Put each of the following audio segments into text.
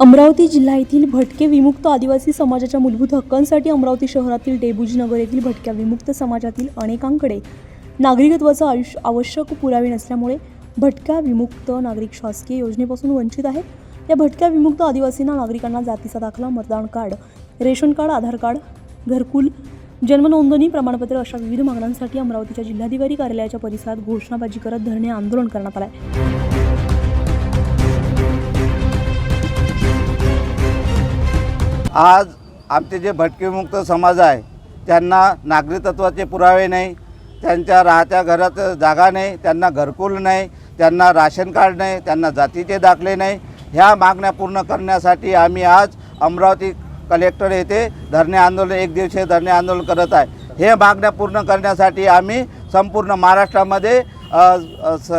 अमरावती जिल्हा येथील भटके विमुक्त आदिवासी समाजाच्या मूलभूत हक्कांसाठी अमरावती शहरातील डेबुजी नगर येथील भटक्या विमुक्त समाजातील अनेकांकडे नागरिकत्वाचा आयुष्य आवश्यक पुरावे नसल्यामुळे भटक्या विमुक्त नागरिक शासकीय योजनेपासून वंचित आहेत या भटक्या विमुक्त आदिवासींना नागरिकांना जातीचा दाखला मतदान card ration card Aadhaar card घरकुल जन्मनोंदणी प्रमाणपत्र अशा विविध मागण्यांसाठी अमरावतीच्या जिल्हाधिकारी कार्यालयाच्या परिसरात घोषणाबाजी करत धरणे आंदोलन करण्यात आलं आहे आज आमचे जे भटकेमुक्त समाज आहे त्यांना नागरिकत्वाचे पुरावे नाही त्यांच्या राहत्या घरात जागा नाही त्यांना घरकुल नाही त्यांना राशन कार्ड नाही त्यांना जातीचे दाखले नाही ह्या मागण्या पूर्ण करण्यासाठी आम्ही आज अमरावती कलेक्टर येथे धरणे आंदोलन एक दिवसीय धरणे आंदोलन करत आहे. हे मागण्या पूर्ण करण्यासाठी आम्ही संपूर्ण महाराष्ट्रामध्ये स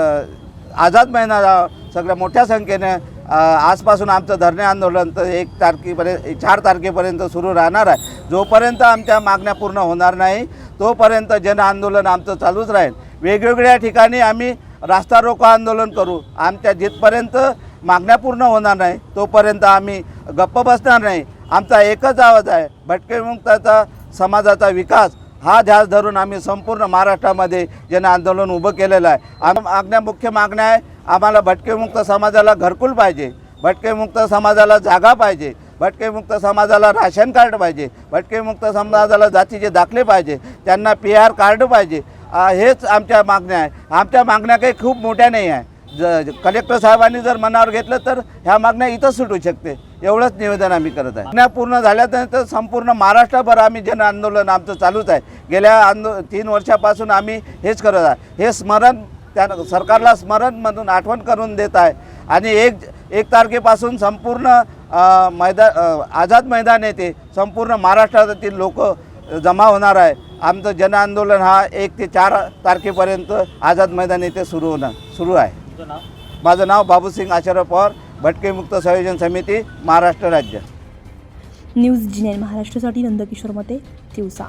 आझाद महिना सगळ्या मोठ्या संख्येने आजपासून आमचं धरणे आंदोलन तर एक तारखेपर्यंत चार तारखेपर्यंत सुरू राहणार आहे. जोपर्यंत आमच्या मागण्या पूर्ण होणार नाही तोपर्यंत जन आंदोलन आमचं चालूच राहील. वेगवेगळ्या ठिकाणी आम्ही रास्ता रोको आंदोलन करू. आमच्या जिथपर्यंत मागण्या पूर्ण होणार नाही तोपर्यंत आम्ही गप्प बसणार नाही. आमचा एकच आवाज आहे भटकेमुक्ताचा समाजाचा विकास. हा ध्यास धरून आम्ही संपूर्ण महाराष्ट्रामध्ये जन आंदोलन उभं केलेलं आहे. आम मागण्या मुख्य मागण्या आहे आम्हाला भटकेमुक्त समाजाला घरकुल पाहिजे भटकेमुक्त समाजाला जागा पाहिजे भटकेमुक्त समाजाला राशन कार्ड पाहिजे भटकेमुक्त समाजाला जातीचे दाखले पाहिजे त्यांना पी आर कार्ड पाहिजे. हेच आमच्या मागण्या आहे. आमच्या मागण्या काही खूप मोठ्या नाही आहे. ज कलेक्टर साहेबांनी जर मनावर घेतलं तर ह्या मागण्या इथंच सुटू शकते. एवढंच निवेदन आम्ही करत आहे. मागण्या पूर्ण झाल्यानंतर संपूर्ण महाराष्ट्रभर आम्ही जन आंदोलन आमचं चालूच आहे. गेल्या आंदो तीन वर्षापासून आम्ही हेच करत आहे. हे स्मरण त्या सरकारला स्मरण म्हणून आठवण करून देत आहे. आणि एक एक तारखेपासून संपूर्ण मैदा आझाद मैदान येते संपूर्ण महाराष्ट्रातील लोक जमा होणार आहे. आमचं जन आंदोलन हा एक ते चार तारखेपर्यंत आझाद मैदान येथे सुरू होणार सुरू आहे. माझं नाव बाबूसिंग आचार्य पवार भटकेमुक्त संयोजन समिती महाराष्ट्र राज्य. न्यूज जी नाईन महाराष्ट्रासाठी नंदकिशोर मते तिवसा.